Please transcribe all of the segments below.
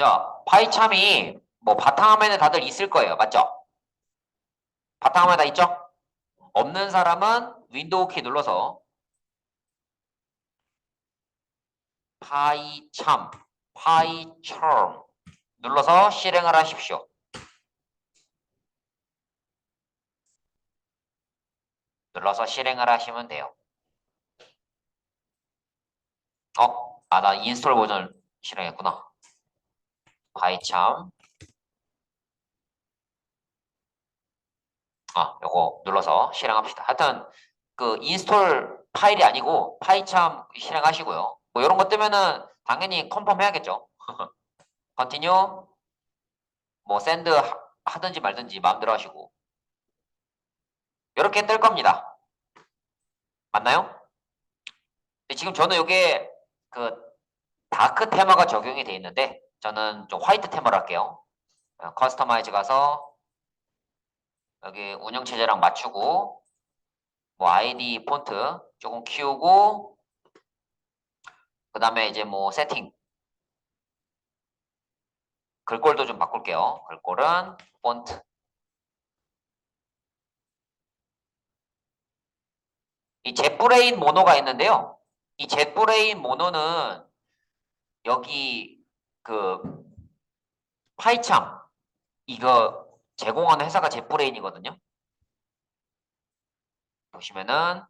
자, 파이참이 뭐 바탕화면에 다들 있을 거예요. 맞죠? 바탕화면에 다 있죠? 없는 사람은 윈도우 키 눌러서 파이참, 파이처럼 눌러서 실행을 하십시오. 눌러서 실행을 하시면 돼요. 어? 아, 나 인스톨 버전 실행했구나. 파이참. 아, 요거 눌러서 실행합시다. 하여튼, 그, 인스톨 파일이 아니고, 파이참 실행하시고요. 뭐, 이런 것 뜨면은, 당연히 컨펌 해야겠죠. 컨티뉴, 뭐, 샌드 하- 하든지 말든지 마음대로 하시고. 이렇게 뜰 겁니다. 맞나요? 지금 저는 요게, 그, 다크 테마가 적용이 돼 있는데, 저는 좀 화이트 테마로 할게요. 어, 커스터마이즈 가서, 여기 운영체제랑 맞추고 뭐 아이디 폰트 조금 키우고 그 다음에 이제 뭐 세팅 글꼴도 좀 바꿀게요. 글꼴은 폰트 이 jetbrain 모노가 있는데요. 이 jetbrain 모노는 여기 그 파이참 이거 제공하는 회사가 jetbrain이거든요 보시면은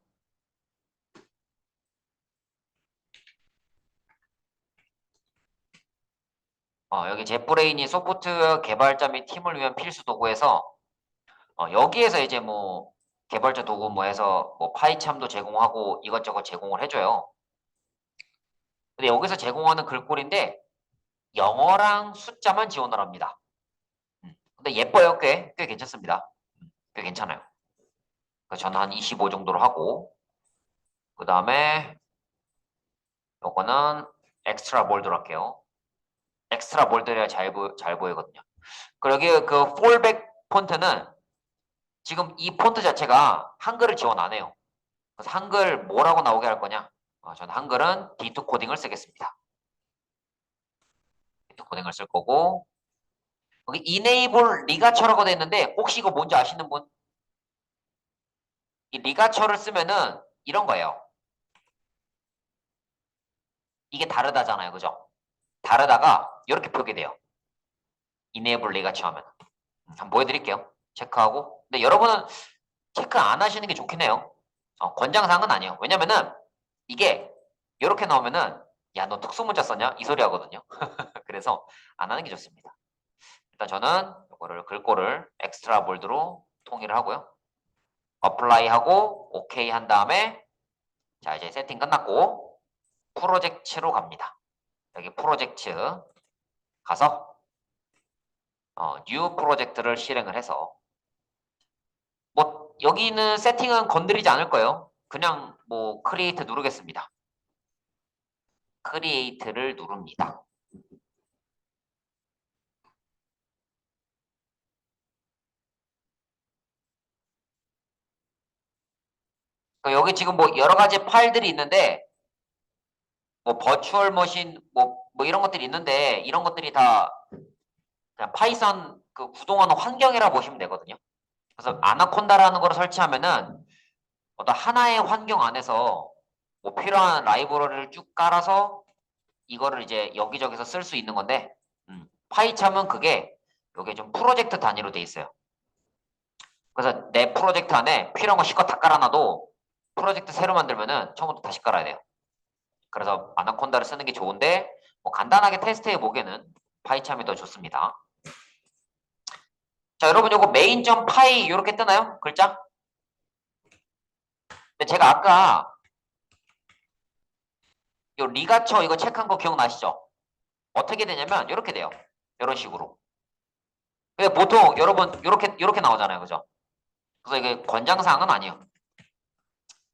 어, 여기 jetbrain이 소프트웨어 개발자 및 팀을 위한 필수 도구에서 어, 여기에서 이제 뭐 개발자 도구 뭐 해서 뭐 파이참도 제공하고 이것저것 제공을 해줘요. 근데 여기서 제공하는 글꼴인데 영어랑 숫자만 지원을 합니다. 음, 근데 예뻐요. 꽤, 꽤 괜찮습니다. 음, 꽤 괜찮아요. 그래서 저는 한 25 정도로 하고 그 다음에 요거는 엑스트라 볼드로 할게요. 엑스트라 볼드를 잘, 보, 잘 보이거든요. 여기 그 폴백 폰트는 지금 이 폰트 자체가 한글을 지원 안 해요. 그래서 한글 뭐라고 나오게 할 거냐? 어, 저는 한글은 D2 코딩을 쓰겠습니다. D2 코딩을 쓸 거고 여기 enable 리가처라고 돼 있는데 혹시 이거 뭔지 아시는 분? 이 리가처를 쓰면은 이런 거예요. 이게 다르다잖아요. 그죠? 다르다가 이렇게 표기돼요. enable 리가처 하면. 음, 한번 보여드릴게요. 체크하고. 근데 여러분은 체크 안 하시는 게 좋긴 해요. 어, 권장사항은 아니에요. 왜냐면은 이게 이렇게 나오면은 야 너 특수문자 썼냐? 이 소리 하거든요. 그래서 안 하는 게 좋습니다. 일단 저는 이거를 글꼴을 엑스트라 볼드로 통일을 하고요. 어플라이 하고 오케이 한 다음에 자 이제 세팅 끝났고 프로젝트로 갑니다. 여기 프로젝트 가서 어, 뉴 프로젝트를 실행을 해서 뭐 여기는 세팅은 건드리지 않을 거예요. 그냥 뭐 크리에이트 누르겠습니다. 크리에이트를 누릅니다. 그 여기 지금 뭐 여러 가지 파일들이 있는데 뭐 버추얼 머신 뭐, 뭐 이런 것들이 있는데 이런 것들이 다 그냥 파이썬 그 구동하는 환경이라 보시면 되거든요. 그래서 아나콘다라는 걸 설치하면은 어떤 하나의 환경 안에서 뭐 필요한 라이브러리를 쭉 깔아서 이거를 이제 여기저기서 쓸 수 있는 건데 음, 파이참은 그게 요게 좀 프로젝트 단위로 돼 있어요. 그래서 내 프로젝트 안에 필요한 거 실컷 다 깔아놔도 프로젝트 새로 만들면은 처음부터 다시 깔아야 돼요. 그래서 아나콘다를 쓰는 게 좋은데 뭐 간단하게 테스트해 보기에는 파이참이 더 좋습니다. 자 여러분 요거 메인.점 파이 이렇게 뜨나요? 글자? 제가 아까 요 리가처 이거 체크한 거 기억나시죠? 어떻게 되냐면 이렇게 돼요. 이런 식으로. 보통 여러분 이렇게 이렇게 나오잖아요, 그죠? 그래서 이게 권장사항은 아니에요.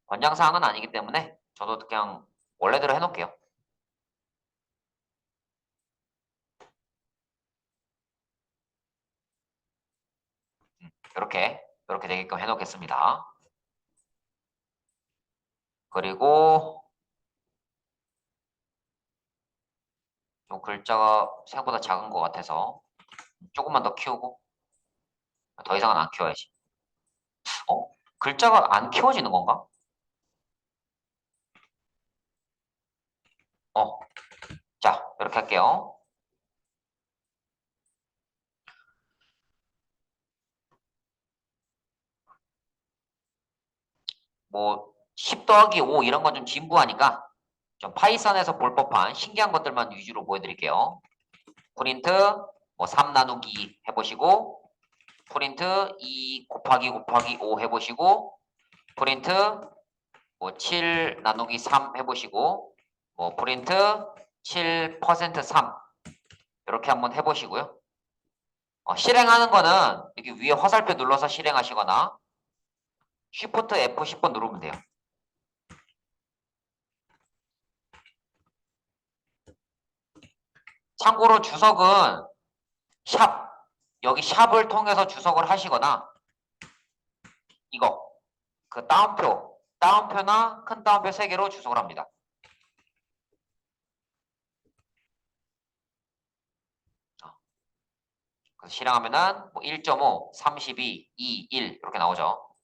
권장사항은 아니기 때문에 저도 그냥 원래대로 해놓을게요. 음, 이렇게 이렇게 되게끔 해놓겠습니다. 그리고 좀 글자가 생각보다 작은 것 같아서 조금만 더 키우고 더 이상은 안 키워야지. 어? 글자가 안 키워지는 건가? 어. 자, 이렇게 할게요. 뭐, 10 더하기 5 이런 건 좀 진부하니까 좀 파이썬에서 볼 법한 신기한 것들만 위주로 보여드릴게요. 프린트 뭐3 나누기 해보시고 프린트 2 곱하기 곱하기 5 해보시고 프린트 뭐7 나누기 3 해보시고 뭐 프린트 7%3 이렇게 한번 해보시고요. 어, 실행하는 거는 여기 위에 화살표 눌러서 실행하시거나 Shift F 10번 누르면 돼요. 참고로 주석은 샵 여기 샵을 통해서 주석을 하시거나 이거 그 따옴표 따옴표나 큰 따옴표 3개로 주석을 합니다. 어. 그래서 실행하면은 뭐 1.5, 32, 2, 1 이렇게 나오죠.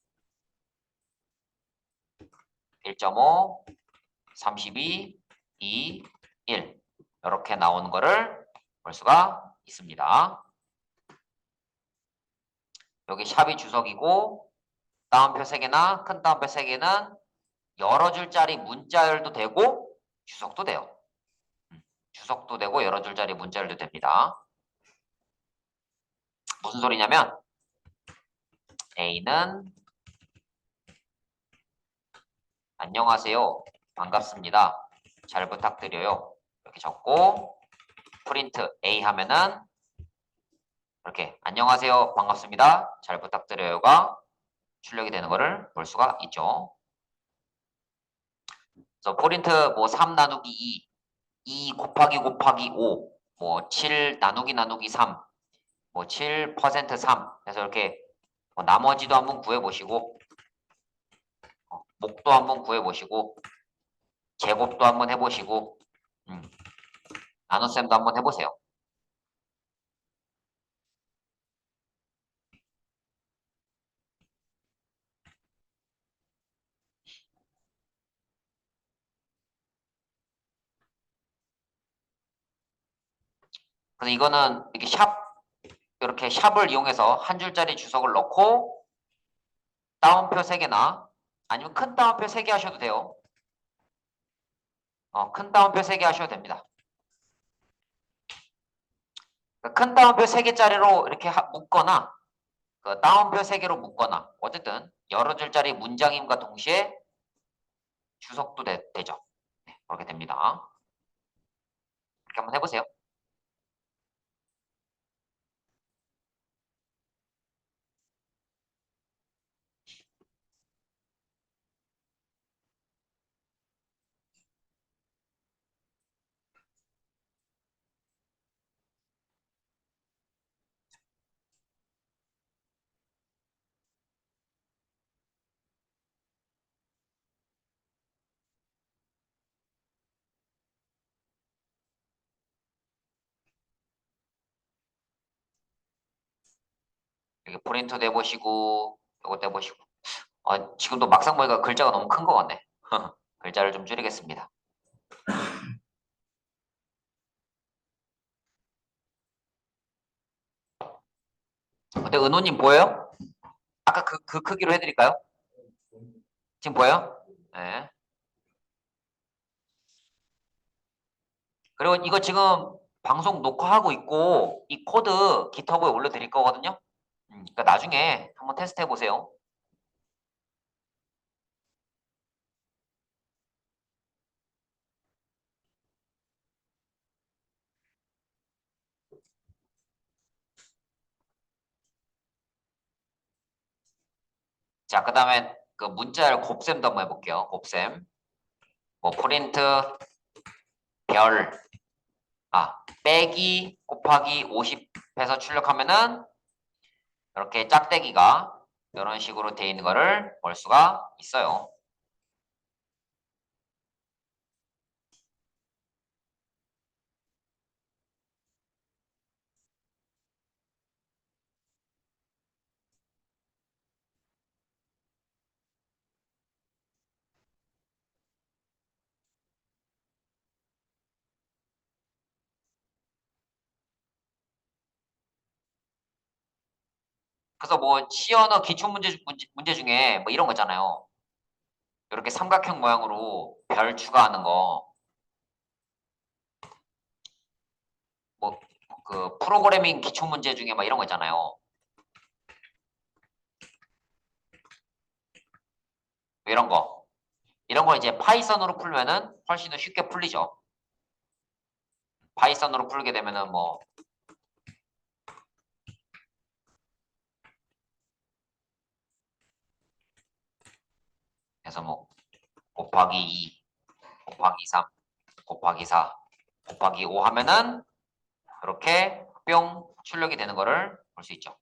1.5, 32, 2, 1 이렇게 나오는 거를 볼 수가 있습니다. 여기 샵이 주석이고 따옴표 3개나 큰 따옴표 3개는 여러 줄짜리 문자열도 되고 주석도 돼요. 음, 주석도 되고 여러 줄짜리 문자열도 됩니다. 무슨 소리냐면 A는 안녕하세요. 반갑습니다. 잘 부탁드려요. 이렇게 적고 프린트 A 하면은 이렇게 안녕하세요. 반갑습니다. 잘 부탁드려요가 출력이 되는 것을 볼 수가 있죠. 그래서 프린트 뭐3 나누기 2, 2 곱하기 곱하기 5, 뭐 7 나누기 나누기 3, 뭐7% 3 해서 이렇게 뭐 나머지도 한번 구해 보시고 어, 목도 한번 구해 보시고 제곱도 한번 해 보시고 음, 나눗셈도 한번 해보세요. 그래서 이거는 이렇게 샵 이렇게 샵을 이용해서 한 줄짜리 주석을 넣고 따옴표 3개나 아니면 큰 따옴표 3개 하셔도 돼요. 어, 큰 따옴표 3개 하셔도 됩니다. 큰 따옴표 3개짜리로 이렇게 하- 묶거나 그 따옴표 3개로 묶거나 어쨌든 여러 줄짜리 문장임과 동시에 주석도 되, 죠 네, 그렇게 됩니다. 이렇게 한번 해보세요. 이렇게 프린트도 해보시고 이것도 해보시고 어, 지금도 막상 보니까 글자가 너무 큰 것 같네. 글자를 좀 줄이겠습니다. 근데 은호님 보여요? 아까 그, 그 크기로 해드릴까요? 지금 보여요? 네. 그리고 이거 지금 방송 녹화하고 있고 이 코드 기터브에 올려드릴 거거든요. 음, 그러니까 나중에 한번 테스트 해보세요. 자, 그 다음에 그 문자열 곱셈도 한번 해볼게요. 곱셈. 뭐 프린트 별, 아, 빼기 곱하기 50 해서 출력하면은 이렇게 짝대기가 이런 식으로 되어 있는 거를 볼 수가 있어요. 그래서 뭐 시언어 기출 문제, 문제, 문제 중에 뭐 이런 거 있잖아요. 이렇게 삼각형 모양으로 별 추가하는 거. 뭐 그 프로그래밍 기출 문제 중에 막 이런 거 있잖아요. 이런 거. 이런 거 이제 파이썬으로 풀면은 훨씬 더 쉽게 풀리죠. 파이썬으로 풀게 되면은 뭐 그래서 뭐 곱하기 2 곱하기 3 곱하기 4 곱하기 5 하면은 이렇게 뿅 출력이 되는 거를 볼 수 있죠.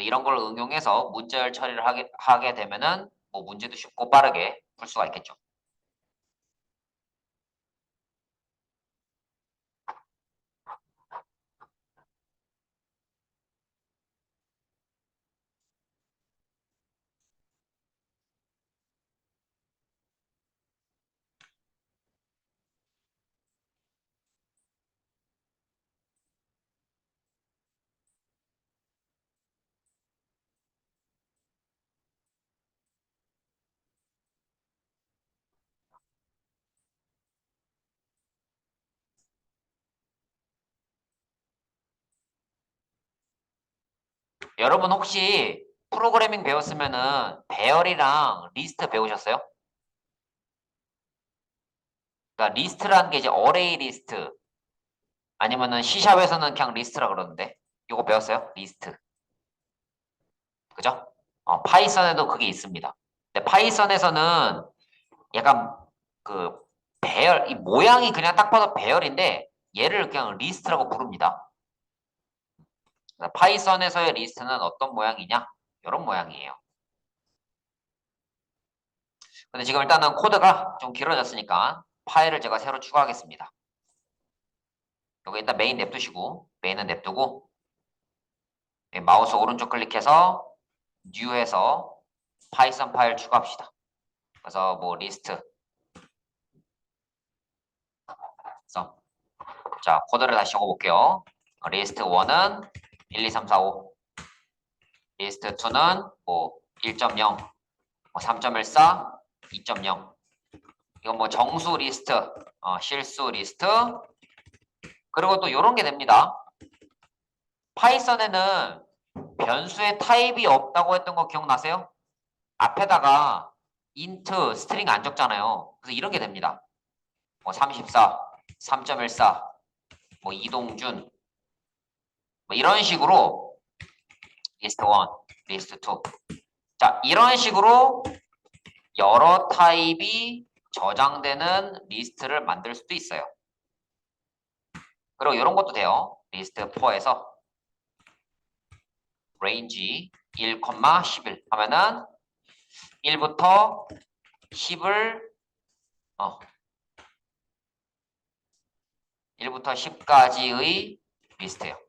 이런 걸 응용해서 문제열 처리를 하게, 하게 되면은 뭐 문제도 쉽고 빠르게 풀 수가 있겠죠. 여러분 혹시 프로그래밍 배웠으면은 배열이랑 리스트 배우셨어요? 그러니까 리스트라는 게 이제 어레이 리스트 아니면은 C샵에서는 그냥 리스트라 그러는데 이거 배웠어요? 리스트 그죠? 어, 파이썬에도 그게 있습니다. 근데 파이썬에서는 약간 그 배열 이 모양이 그냥 딱 봐도 배열인데 얘를 그냥 리스트라고 부릅니다. 파이썬에서의 리스트는 어떤 모양이냐? 이런 모양이에요. 근데 지금 일단은 코드가 좀 길어졌으니까 파일을 제가 새로 추가하겠습니다. 여기 일단 메인 냅두시고 메인은 냅두고 네, 마우스 오른쪽 클릭해서 뉴해서 파이썬 파일 추가합시다. 그래서 뭐 리스트 자 코드를 다시 적어볼게요. 리스트 1은 1, 2, 3, 4, 5 리스트 2는 뭐 1.0, 뭐 3.14, 2.0 이건 뭐 정수 리스트, 어, 실수 리스트 그리고 또 이런 게 됩니다. 파이썬에는 변수의 타입이 없다고 했던 거 기억나세요? 앞에다가 int, 스트링 안 적잖아요. 그래서 이런 게 됩니다. 뭐 34, 3.14, 뭐 이동준 뭐 이런 식으로 리스트 1, 리스트 2. 자, 이런 식으로 여러 타입이 저장되는 리스트를 만들 수도 있어요. 그리고 이런 것도 돼요. 리스트 4에서 range 1, 11 하면은 1부터 10을 어 1부터 10까지의 리스트예요.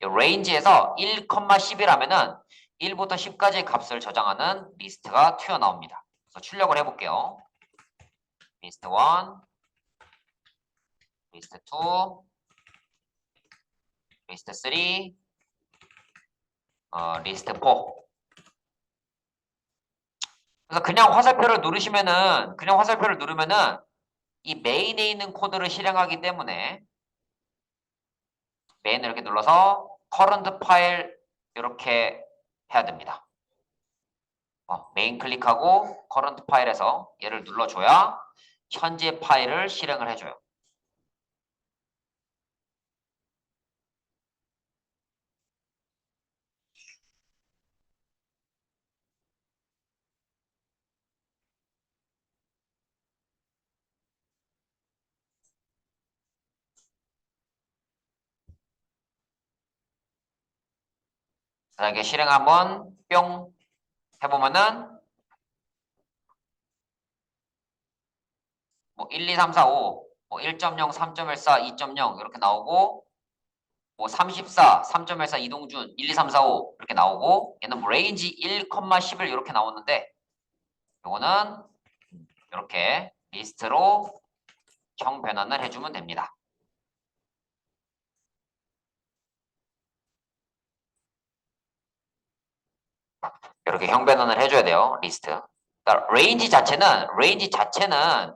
Range에서 1, 10을 하면은 1부터 10까지의 값을 저장하는 리스트가 튀어나옵니다. 그래서 출력을 해볼게요. 리스트 1, 리스트 2, 리스트 3, 어, 리스트 4. 그래서 그냥 화살표를 누르시면은 그냥 화살표를 누르면은 이 메인에 있는 코드를 실행하기 때문에 메인을 이렇게 눌러서 current 파일 이렇게 해야 됩니다. 어, 메인 클릭하고 current 파일에서 얘를 눌러줘야 현재 파일을 실행을 해줘요. 만약에 실행 한번 뿅 해보면은 뭐 1, 2, 3, 4, 5, 뭐 1.0, 3.14, 2.0 이렇게 나오고 뭐 34, 3.14 이동준, 1, 2, 3, 4, 5 이렇게 나오고 얘는 뭐 레인지 1, 11 이렇게 나오는데 요거는 이렇게 리스트로 형 변환을 해주면 됩니다. 이렇게 형 변환을 해줘야 돼요. 리스트. 그러니까 레인지 자체는 레인지 자체는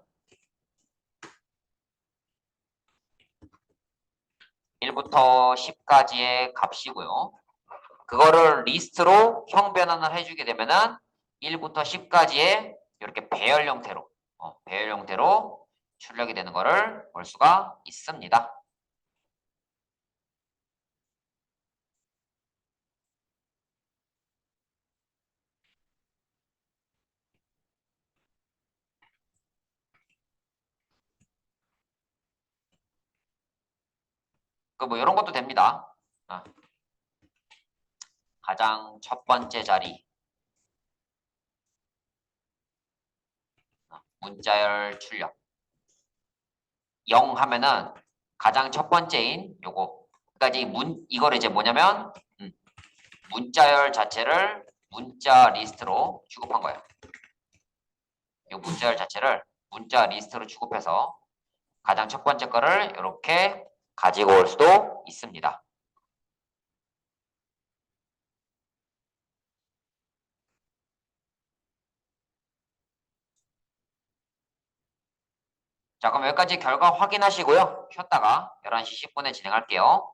1부터 10까지의 값이고요. 그거를 리스트로 형 변환을 해주게 되면은 1부터 10까지의 이렇게 배열 형태로 어, 배열 형태로 출력이 되는 거를 볼 수가 있습니다. 그 뭐 이런 것도 됩니다. 아. 가장 첫 번째 자리 아, 문자열 출력 0 하면은 가장 첫 번째인 요거 그러니까 이문 이걸 이제 뭐냐면 음, 문자열 자체를 문자 리스트로 취급한 거예요. 이 문자열 자체를 문자 리스트로 취급해서 가장 첫 번째 거를 이렇게 가지고 올 수도 있습니다. 자, 그럼 여기까지 결과 확인하시고요. 쉬었다가 11시 10분에 진행할게요.